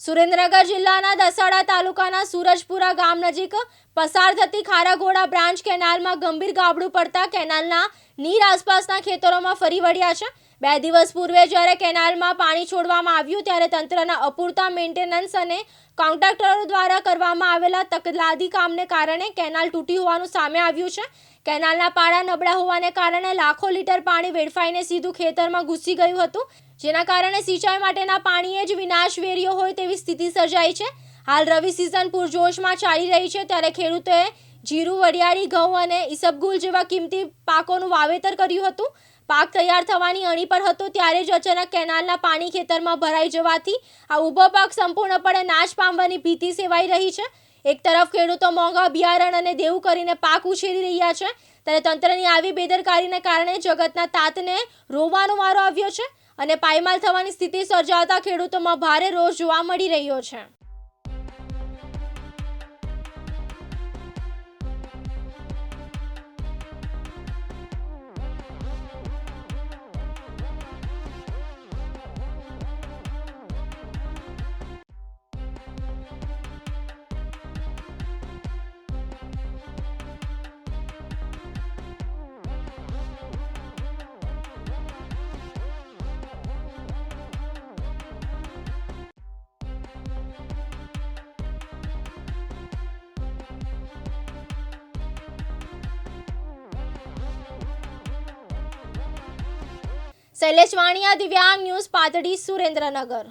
સુરેન્દ્રનગર જિલ્લાના દસાડા તાલુકાના સુરજપુરા ગામ નજીક પસાર થતી ખારાઘોડા બ્રાન્ચ કેનાલમાં ગંભીર ગાબડું પડતા કેનાલના નીર આસપાસના ખેતરોમાં ફરી વળ્યા છે. બે દિવસ પૂર્વે જ્યારે કેનાલમાં પાણી છોડવામાં આવ્યું, ત્યારે તંત્રના અપૂરતા મેન્ટેનન્સ અને કોન્ટ્રાક્ટરો દ્વારા કરવામાં આવેલા તકલાદી કામને કારણે કેનાલ તૂટી હોવાનું સામે આવ્યું છે. કેનાલના પાળા નબળા હોવાને કારણે લાખો લીટર પાણી વેડફાઈને સીધું ખેતરમાં ઘૂસી ગયું હતું. જેના કારણે સિંચાઈ માટેના પાણીએ જ વિનાશ વેર્યો હોય તેવી સ્થિતિ સર્જાઈ છે. હાલ રવિ સિઝન પૂરજોશમાં ચાલી રહી છે, ત્યારે ખેડૂતોએ જીરું વરિયાળી ઘઉં અને ઈસબગુલ જેવા કિંમતી પાકોનું વાવેતર કર્યું હતું. પાક તૈયાર થવાની અણી પર હતો ત્યારે જ અચાનક કેનાલના પાણી ખેતરમાં ભરાઈ જવાથી આ ઊભો પાક સંપૂર્ણપણે નાશ પામવાની ભીતિ સેવાઈ રહી છે. એક તરફ ખેડૂતો મોંઘા બિયારણ અને દેવું કરીને પાક ઉછેરી રહ્યા છે, ત્યારે તંત્રની આવી બેદરકારીને કારણે જગતના તાતને રોવાનો વારો આવ્યો છે અને પાયમાલ થવાની સ્થિતિ સર્જાતા ખેડૂતોમાં ભારે રોષ જોવા મળી રહ્યો છે. શૈલેષ વાણિયા દિવ્યાંગ ન્યૂઝ પાતળી સુરેન્દ્રનગર.